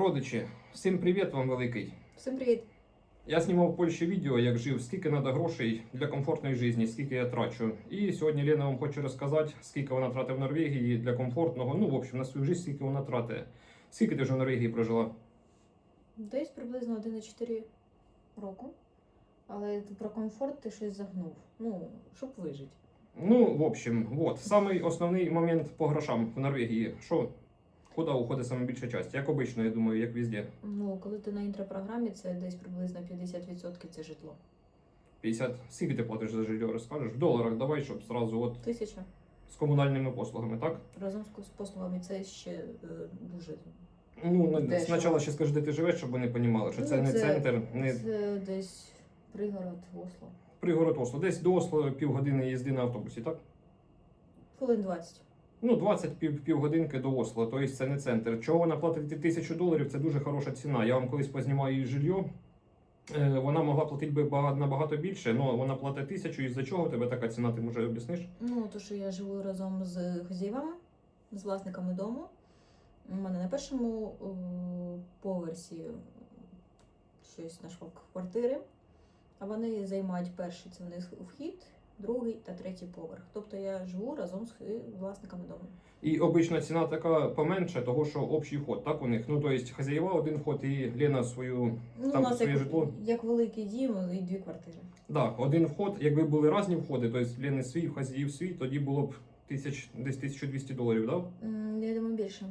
Родичі, всім привіт вам великий. Всім привіт. Я знімав в Польщі відео, як жив, скільки треба грошей для комфортної житті, скільки я трачу. І сьогодні Лена вам хоче розказати, скільки вона тратить в Норвегії для комфортного. Ну, в общем, на свою життя, скільки вона тратить. Скільки ти вже в Норвегії прожила? Десь приблизно 1,4 року. Але про комфорт ти щось загнув. Ну, щоб вижити. Ну, в общем, вот. Самий основний момент по грошам в Норвегії. Що? Куди уходить саме більша частина? Як обично, я думаю, як везде. Ну, коли ти на інтропрограмі, це десь приблизно 50% це житло. 50. Скільки ти платиш за житло, розкажеш? В доларах давай, щоб зразу от Тисяча. з комунальними послугами, так? Разом з послугами це ще е, дуже. Ну, Дешево. спочатку ще скажи, де ти живеш, щоб вони розуміли, що це Ну, не центр, не Це десь пригород Осло. пригород Осло. Десь до Осло півгодини їзди на автобусі, так? Хвилин 20. Ну, 20 пів, півгодинки до Осло, тобто це не центр. Чого вона платить тисячу доларів, це дуже хороша ціна. Я вам колись познімаю її жилье. Е, Вона могла платити би бага- набагато більше, але вона платить тисячу, із-за чого тебе така ціна, ти може об'ясниш? Ну, то, що я живу разом з хазяївами, з власниками дому. У мене на першому о, поверсі щось на швак квартири, а вони займають перший це в них вхід, другий та третій поверх. Тобто я живу разом з власниками дому. І обична ціна така поменше, того що общий вход, так у них. Ну, тобто хазяєва один вход і Лена свою Ну, Там у нас своє як, житло? як великий дім і дві квартири. Да, один вход, якби були різні входи, тобто Лени свій, хазяїв свій, тоді було б тисяч, десь 1200 доларів, да? Я думаю, більше.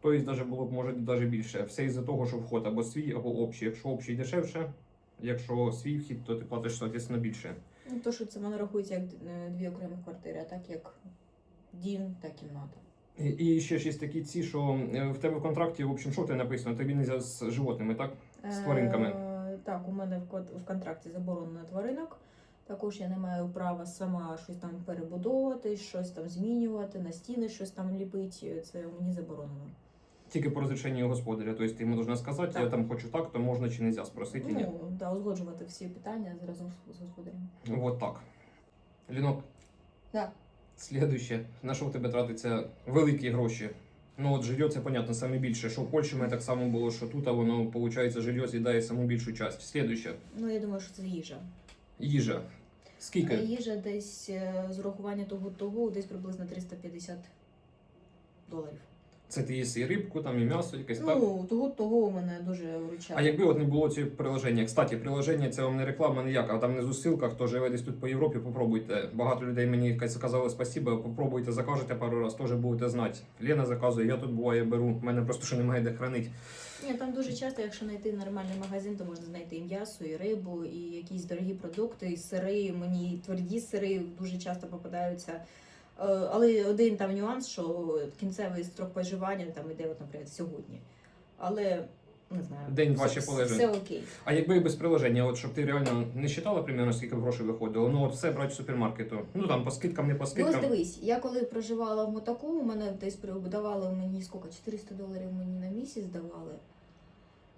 Тобто даже було б може навіть більше. Все із-за того, що вход або свій, або общий. Якщо общий дешевше, якщо свій вхід, то ти платиш, соответственно, більше. Ну, то, що це воно рахується як е, дві окремі квартири, а так як дім та кімната. І, і ще ж є такі ці, що е, в тебе в контракті, в общем, що в тебе написано? Тобі не з животними, так? З тваринками. Е, Так, у мене в в контракті заборонено тваринок. Також я не маю права сама щось там перебудовувати, щось там змінювати, на стіни щось там ліпити. Це мені заборонено. Тільки по розрішенню господаря. Тобто ти йому должна сказати, Так. я там хочу так, то можна чи не можна спросити. ні. Ну, да, узгоджувати всі питання разом з господарем. Вот так. Лінок, Да. Слідуще, на що в тебе тратиться великі гроші? Ну от жилье, це понятно, саме більше. Що в Польщі мене так само було, що тут, а воно, виходить, жилье з'їдає саму більшу частину. Слідуще, Ну, я думаю, що це їжа. їжа. Е, Скільки? Їжа десь е, з урахування того того десь приблизно 350 доларів. Це ти їси і рибку, там і м'ясо, якесь так. Ну, того того у мене дуже вручає. А якби от не було цього приложення, кстати, приложення це вам не реклама ніяка, там внизу ссылка, хто живе десь тут по Європі, попробуйте. Багато людей мені сказали спасибо, попробуйте, закажете пару раз, теж будете знати. Лена заказує, я тут буває беру, в мене просто що немає де хранити. Ні, там дуже часто, якщо знайти нормальний магазин, то можна знайти і м'ясо, і рибу, і якісь дорогі продукти, і сири. Мені тверді сири дуже часто попадаються. Е, Але один там нюанс, що кінцевий строк споживання там іде, от, наприклад, сьогодні. Але не знаю, День-два все- ще полежить. Все окей. А якби без приложення, от щоб ти реально не считала примерно, скільки грошей виходило, ну от все брати з супермаркету. Ну там по скидкам, не по Ну, ось дивись, я коли проживала в Мотаку, у мене десь давали мені скільки, 400 доларів мені на місяць давали.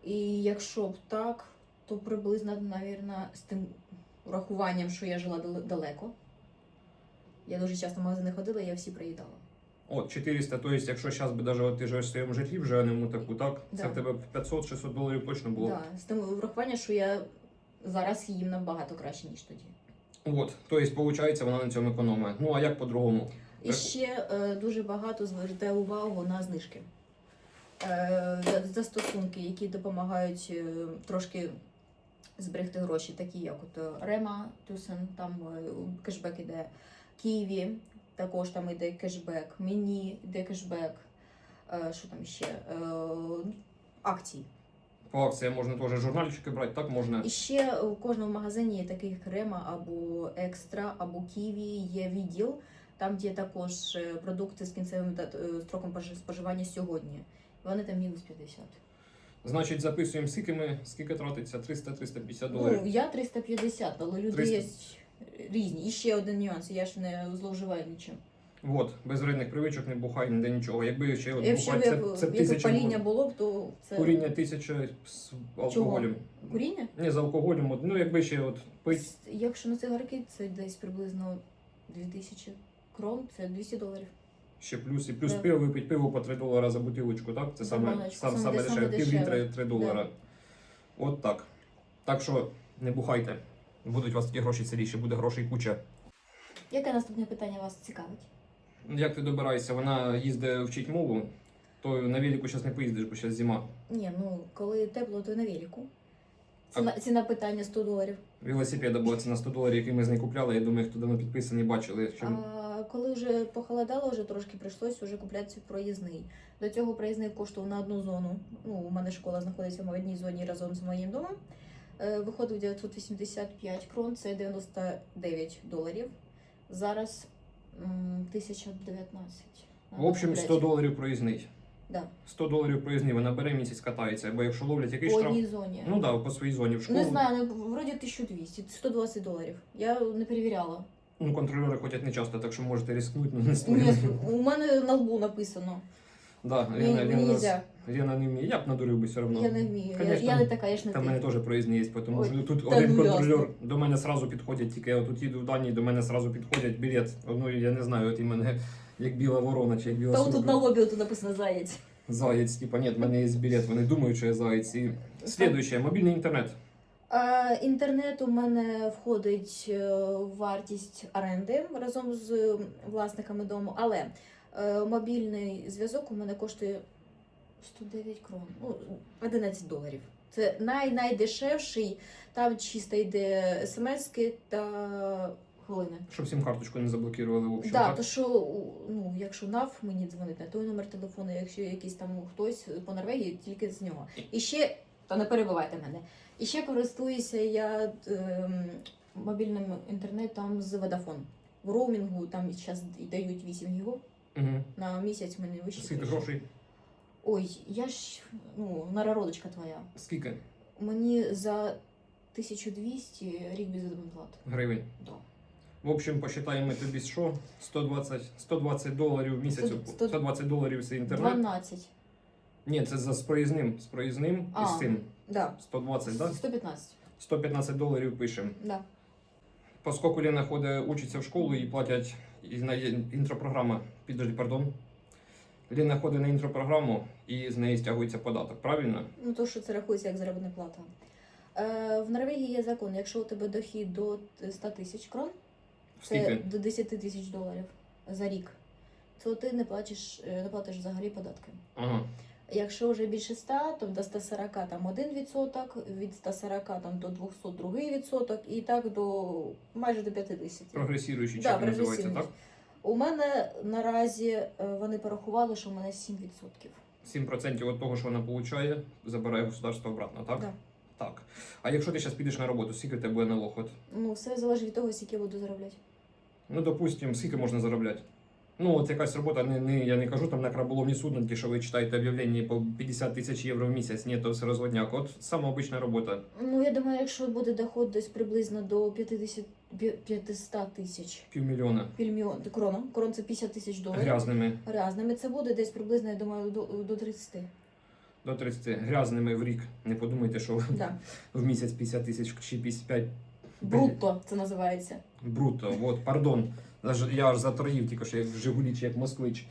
І якщо б так, то приблизно, навірно, з тим урахуванням, що я жила дал- далеко. Я дуже часто в магазини ходила, я всі приїдала. От 400, то есть, якщо зараз би даже от ти живеш в своєму житлі, вже не таку, так? Це в тебе 500-600 доларів точно було. Да, з тим урахуванням, що я зараз їм набагато краще, ніж тоді. От, то есть, виходить, вона на цьому економить. Ну а як по-другому? І ще е, дуже багато звертає увагу на знижки. Е, застосунки, які допомагають е, трошки зберегти гроші, такі як от Рема, Тусен, там е, кешбек іде, Києві, також там іде кешбек, Мені іде кешбек, е, що там ще? Е, акції. По акціям можна теж журнальчики брати, так можна. І ще у кожному магазині є такий Рема або Екстра, або Ківі, є відділ, там де також е, продукти з кінцевим строком пож- споживання сьогодні. Вони там мінус 50. Значить, записуємо скільки ми, скільки тратиться? 300-350 доларів. Ну, я 350, але люди 300. є різні. І ще один нюанс, я ж не зловживаю нічим. От, без вредних привичок не бухай, ніде нічого. Якби ще от Якщо б це, це якби тисяча паління було б, то це куріння тисяча з алкоголем. куріння? Ні, з алкоголем. От, ну якби ще от пить. С- Якщо на цигарки, це десь приблизно 2000 крон, це 200 доларів. Ще плюс і плюс Да. пиво випить пиво по 3 долара за бутилочку, так? Це За саме, баночку, сам, саме саме де- дешеве, пів літра 3 долара. От так. Так що не бухайте. Будуть у вас такі гроші селі, ще буде грошей куча. Яке наступне питання вас цікавить? Як ти добираєшся? Вона їздить вчить мову, то на велику зараз не поїздиш, бо зараз зима. Ні, ну коли тепло, то на велику. Ціна, ціна питання 100 доларів. Велосипеда була ціна 100 доларів, який ми з нею купляли. Я думаю, хто давно підписаний, бачили. Що... А коли вже похолодало, вже трошки прийшлось вже купляти проїзний. До цього проїзний коштував на одну зону. Ну, у мене школа знаходиться в одній зоні разом з моїм домом. Е, Виходив 985 крон, це 99 доларів. Зараз м, 1019. В общем, 100 доларів проїзний. Да. 100 доларів проїзний, вона бере місяць катається, бо якщо ловлять який По штраф. одній зоні. Ну так, да, по своїй зоні в школу. Не знаю, ну, вроді 1200, 120 доларів. Я не перевіряла. Ну, контролери ходять не часто, так що можете рискнути, ну не Ні, стоїть. у мене на лбу написано. Да, Мені, Лена, Лена, нельзя. Лена не вміє, я б надурив би все одно. Я не вмію. Я, Конечно. я не така, я ж не Там в ти. мене теж проїзні є, тому Ой, що тут та один ну, до мене сразу підходять, тільки я тут їду в Данії, до мене сразу підходять білет. Ну, я не знаю, от і мене як біла ворона чи як біла Та сорока. тут на лобі тут написано заєць. Заєць, типа, ні, в мене є білет, вони думають, що я заєць. І слідуюче, мобільний інтернет. А, інтернет у мене входить е, в вартість оренди разом з е, власниками дому, але мобільний зв'язок у мене коштує 109 крон, ну 11 доларів. Це най найдешевший, там чисто йде смски та хвилини. Щоб сім карточку не заблокували, в общем, Да, так? то що ну, якщо НАВ мені дзвонить на той номер телефону, якщо якийсь там хтось по Норвегії, тільки з нього. І ще, та не перебивайте мене. І ще користуюся я ем, мобільним інтернетом з Vodafone. В роумінгу там зараз дають 8 гігов Угу. на місяць мене вище. Скільки грошей? Ой, я ж ну, народочка твоя. Скільки Мені за 1200 рік без абонплат. гривень? Да. В общем, посчитаємо тобі що? 120, 120 доларів в місяць. Сто- сто- 120 доларів це інтернет. 12. Ні, це за з проїзним. З проїзним і з цим. Да. 120, да? 115. 115 доларів пишемо. Да. Поскольку Лена ходить, учиться в школу і платять і на є- інтропрограма, підожди, пардон. Лена ходить на інтропрограму і з неї стягується податок, правильно? Ну, то, що це рахується як заробітна плата. Е, в Норвегії є закон, якщо у тебе дохід до 100 тисяч крон, це Скільки? до 10 тисяч доларів за рік, то ти не платиш, е, не платиш взагалі податки. Ага. Якщо вже більше 100, то до 140 там 1%, від 140 там, до 200 другий відсоток, і так до майже до 50. Прогресіруючий Да, чек називається, так? У мене наразі е, вони порахували, що у мене 7%. 7% від того, що вона отримує, забирає государство обратно, так? Да. Так. А якщо ти зараз підеш на роботу, скільки в тебе буде налог? Ну, все залежить від того, скільки я буду заробляти. Ну, допустим, скільки можна заробляти? Ну, от якась робота, не, не, я не кажу там на краболовні судно, ті, що ви читаєте об'явлення по 50 тисяч євро в місяць, ні, то все розводняк. От сама обична робота. Ну, я думаю, якщо буде доход десь приблизно до 50, пі- 500 тисяч Півмільйона пільміон крона, крон це 50 тисяч доларів. грязними Грязними це буде десь приблизно, я думаю, до, до 30. до 30 грязними в рік. Не подумайте, що Да. в місяць 50 тисяч чи 55 Брутто це називається. Брутто, от, пардон. Я аж затроїв тільки що як Жигулі чи як москвич.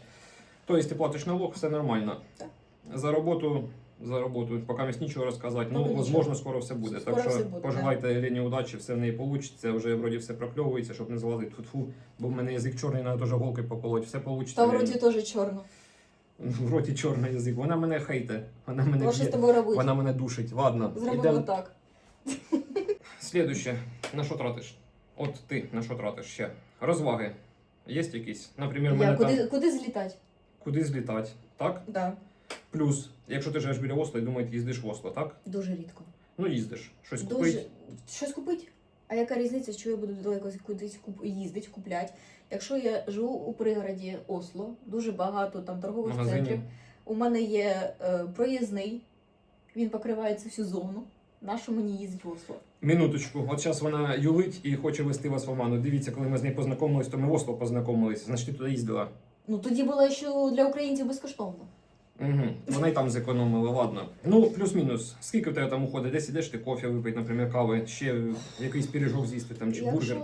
Тобто ти платиш налог, все нормально. Так. За роботу, за роботу, поки мені нічого розказати. Ну, Поки можливо, скоро все буде. Скоро так що все буде, пожелайте Лені удачі, все в неї вийде. Вже вроді все прокльовується, щоб не залазити фу бо в мене язик чорний, треба теж голкою поколоть. Все вийде. Та вроді теж чорно. В роті чорний язик. Вона мене хейте. Вона мене з б'є. тобою робити? Вона мене душить. Ладно. Зробимо ідем. так. Слідуще, на що тратиш? От ти на що тратиш ще? Розваги. Є якісь? Наприклад, Я, мене куди, там куди злітати? куди злітати, так? Да. Плюс, якщо ти живеш біля Осло і думаєш, їздиш в Осло, так? Дуже рідко. Ну їздиш. Щось Дуже... купить. Щось купити? А яка різниця, що я буду далеко кудись куп... їздити, купляти? Якщо я живу у пригороді Осло, дуже багато там торгових центрів. У мене є е, проїзний, він покриває цю всю зону. Нащо мені їздить в Осло? Минуточку, от зараз вона юлить і хоче вести вас в оману. Дивіться, коли ми з нею познайомились, то ми в Осло познайомились. Значить, ти туди їздила. Ну тоді було ще для українців безкоштовно. Угу. Вона й там зекономила, ладно. Ну, плюс-мінус. Скільки в тебе там уходить? Десь ідеш ти кофе випити, наприклад, кави, ще якийсь пиріжок з'їсти там чи Якщо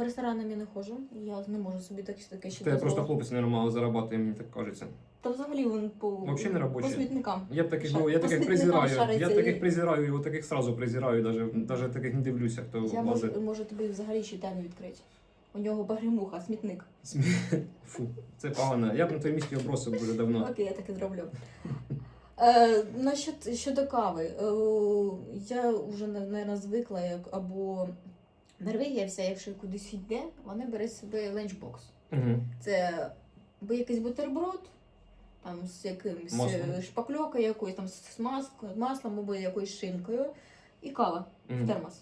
е, ресторанам я не ходжу. Я не можу собі так, таке ще Ти просто дозволити. хлопець нормально зарабатує, мені так кажеться. Та взагалі він по, Вообще не по смітникам. Я б таких, Ша- ну, я по таких смітникам презираю. шариться Я і- таких презираю, його таких сразу презираю, даже, даже таких не дивлюся, хто Я лазить. можу, можу тобі взагалі ще тему відкрити. У нього багрімуха, смітник. Смі- Фу, це погано. Я б на твоєму місці обросив дуже давно. Окей, я так і зроблю. Е, насчет, щодо кави, е, я вже мабуть, звикла, як або Норвегія вся, якщо кудись йде, вона бере собі ленчбокс. Угу. Це або якийсь бутерброд, там з якимось Маслом. е, шпакльокою якоюсь, там з маслом, маслом або якоюсь шинкою, і кава в термос.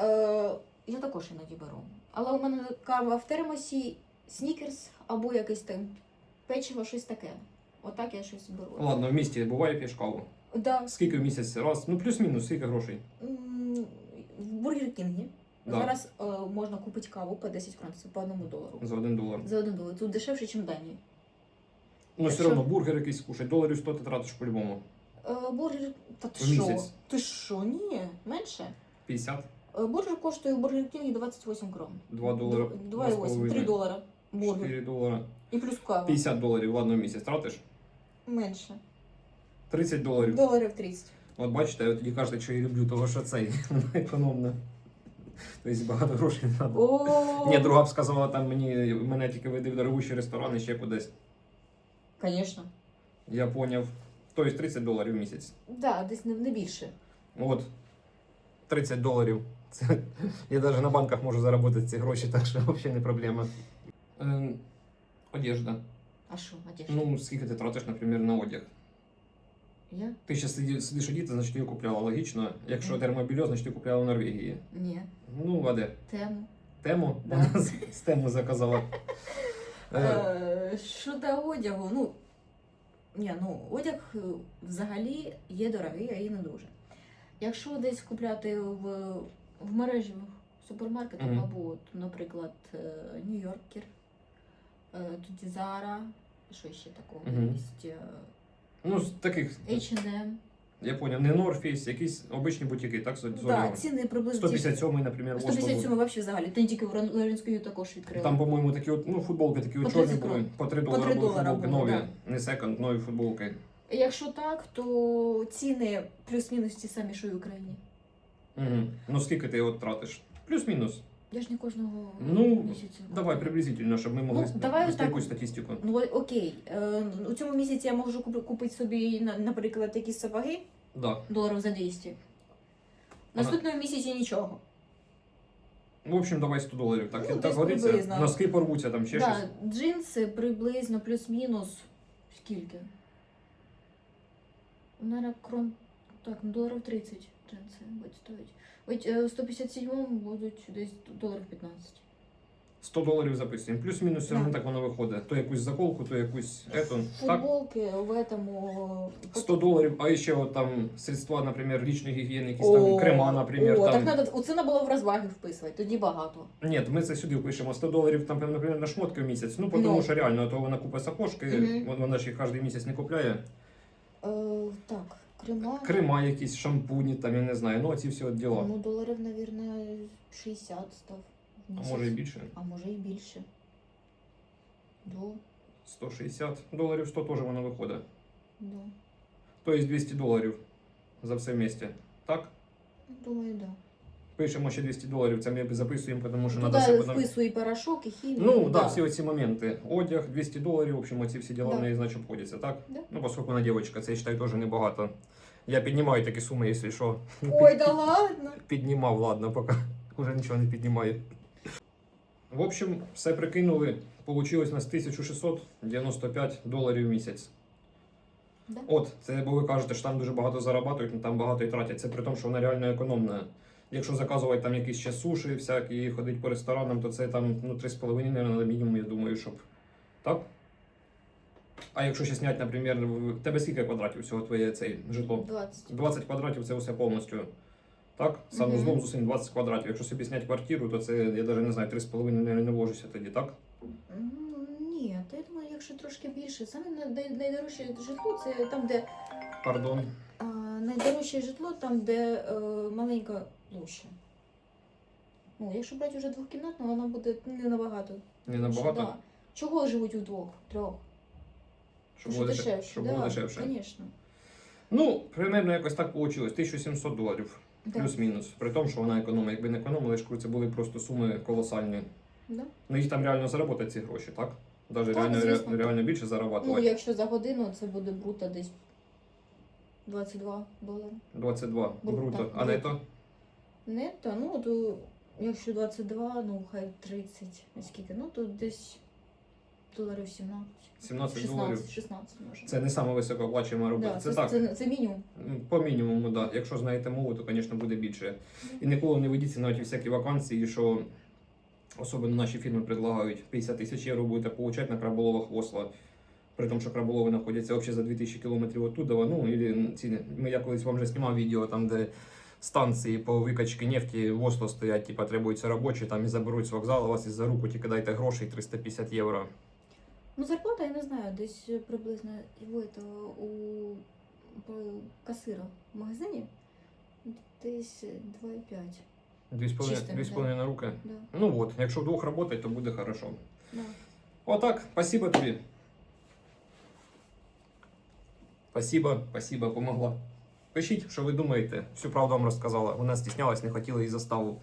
Е, я також іноді беру. Але у мене кава в термосі, снікерс або якесь там печиво, щось таке. Отак я щось беру. Ладно, в місті буває п'єш каву. Да, Скільки в місяць? Раз, ну плюс-мінус, скільки грошей? м, в Бургер Кінгі Да. зараз е, можна купити каву по 10 крон, це по одному долару. За один долар. За один долар. Тут дешевше, ніж в Данії. Ну, все Якщо- одно бургер якийсь кушать, доларів 100 ти тратиш по-любому. Е, бургер. Та ти В що? місяць. Ти що? Ні, менше. 50, Е, Бургер коштує в Бургер Кінгі 28 крон. 2 долари, 2,8, 3 долара. Бургер. 4 долара. І плюс кава. 50 доларів в одному місяць тратиш? Менше. 30 доларів. Доларів 30. От бачите, ви тоді кажете, що я люблю, того що цей економно. Тобто багато грошей не треба. Ні, друга б сказала, там мені мене тільки веди в дорогущі ресторани ще кудись. Звісно. Я поняв. Тобто 30 доларів в місяць. Да, десь не більше. От 30 доларів. Це, я навіть на банках можу заробити ці гроші, так що взагалі не проблема. Е, одежда. А що, одежда? Ну, скільки ти тратиш, наприклад, на одяг? Я? Ти ще сиді, сидиш одіти, значить ти його купляла логічно. Якщо термобільо, значить ти купляла в Норвегії. Ні. Ну, а де? Тему. Тему? Да. Вона з, з тему заказала. Е, Е, щодо одягу, ну. Ні, ну, одяг е, взагалі є дорогий, а і не дуже. Якщо десь купляти в, в мережі супермаркетах, Мгм. або, от, наприклад, е, Нью-Йоркер, е, тоді Zara, що ще такого Мгм. є? Ну, з таких, H&M. я поняв, не North якісь обичні бутіки, так Да, зоріли. ціни приблизно ті ж- 157, наприклад, Осло 157 був. вообще взагалі. Ти тільки в Рон- також відкрила. Там, по-моєму, такі от, ну, футболки такі По от чорні 30 були. крон. По 3 По долари 3 були долара футболки були, нові. да. Не секонд, нові футболки. Якщо так, то ціни плюс-мінус ті самі, що й в Україні. Угу. Ну, скільки ти от тратиш? Плюс-мінус. Я ж не кожного Ну, місяця. Давай приблизительно, щоб ми могли Ну, давай отак. якусь статистику. Ну окей, е, у цьому місяці я можу купи- купити собі, наприклад, якісь сапоги Да. доларів за 200. Наступного місяці нічого. В общем, давай 100 доларів. Так, Ну, так годиться. Носки порвуться, там ще да, щось. джинси приблизно плюс-мінус. Скільки? Наверное, крон. Так, ну доларів 30 джинси будуть стоїть. От е, в 157 будуть десь доларів 15. 100 доларів записуємо. Плюс-мінус все одно так воно виходить. То якусь заколку, то якусь ету. Так, Футболки в этому... 100 доларів, а ще от там средства, наприклад, лічної гігієни, якісь там крема, наприклад. О, там... так надо, оце треба було в розваги вписувати, тоді багато. Ні, ми це сюди пишемо 100 доларів, там, наприклад, на шмотки в місяць. Ну, тому Ну. що реально, то вона купить сапожки, Мгм. вона ж їх кожен місяць не купляє. Е, так, крема. Крема якісь, шампуні, там, я не знаю, ну оці всі от діла. Ну, доларів, мабуть, 60 став. в А місяць. може і більше. А може і більше. До, 160 доларів 100 теж воно виходить. до. Тобто 200 доларів за все місце. Так? Думаю, да. Пишемо ще 200 доларів, це ми записуємо, тому що треба все потім... вписую і порошок, і хімію. Ну, да, всі оці моменти. Одяг, 200 доларів, в общем, оці всі діла в неї, значить, обходяться, так? Да. Ну, поскольку вона дівчинка, це, я вважаю, теж небагато. Я піднімаю такі суми, якщо що. Ой, да ладно. Піднімав, ладно, поки вже нічого не піднімаю. В общем, все прикинули. Получилось у нас 1695 доларів в місяць. Да. От, це бо ви кажете, що там дуже багато зарабатують, ну там багато і тратять. Це при тому, що вона реально економна. Якщо заказувати там якісь ще суші, всякі, ходить по ресторанам, то це там ну, 3,5, наверное, мінімум, я думаю, щоб. Так? А якщо ще зняти, наприклад, в тебе скільки квадратів всього твоє цей житло? 20. 20 квадратів це все повністю. Так? Санузлом Мгм. з усім 20 квадратів. Якщо собі зняти квартиру, то це, я навіть не знаю, 3,5 не, не вложуся тоді, так? Ні, та я думаю, якщо трошки більше. Саме най- найдорожче житло це там, де Пардон. а, найдорожче житло, там, де е, маленька площа. Ну, якщо брати вже двохкімнатну, вона буде не набагато. Не набагато, Да. Чого живуть удвох, трьох? щоб було дешевше. Щоб да, було дешевше. Звісно. Ну, примерно якось так вийшло. 1700 доларів. Да. Плюс-мінус. При тому, що вона економить. Якби не економила, я це були просто суми колосальні. Да. Ну їх там реально заробити ці гроші, так? Навіть Так, реально, звісно. реально більше Ну, якщо за годину це буде бруто десь 22 долари. 22 Бруто, бруто. А нето? Нетто, ну то якщо 22, ну хай 30, скільки, ну то десь доларів 17. 17 доларів. 16, 16 може. Це не саме високооплачуємо робота. да, це, це, так. це, це мінімум. По мінімуму, так. Да. Якщо знаєте мову, то, звісно, буде більше. І ніколи не ведіться навіть всякі вакансії, що особливо наші фірми предлагають 50 тисяч євро будете получати на краболовах осла. При тому, що краболови знаходяться взагалі за 2000 кілометрів оттуда. Ну, і ці, ми, я колись вам вже знімав відео, там, де станції по викачці нефті в Осло стоять, типа, требуються робочі, там і заберуть з вокзалу, вас із за руку, тільки дайте грошей 350 євро. Ну, зарплата, я не знаю, десь приблизно у, этого, у касира в магазині десь 2,5. Дві з половиною- половиною руки. Да, Ну от, якщо вдвох працювати, то буде хорошо. да. Отак, спасибо тобі. Спасибо, спасибо, помогла. Пишіть, що ви думаєте. Всю правду вам розказала. Вона стіснялась, не хотіла її заставу.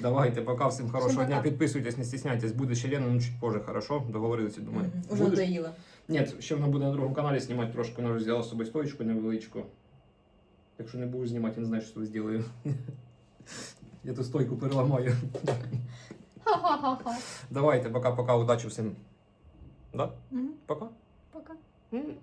Давайте, пока всім хорошого Всім дня. пока. Підписуйтесь, не стісняйтесь. Буде ще Лена, ну чуть позже, хорошо? Договорилися, думаю. Мгм, Уже Будеш? надоїла. Ні, ще вона буде на другому каналі знімати трошки, вона вже взяла з собою стоїчку невеличку. Якщо не будеш знімати, я не знаю, що зроблю. Я ту стойку переламаю. Ха-ха-ха-ха. Давайте, пока-пока, удачі всім. Да? Угу. Пока. Пока. М.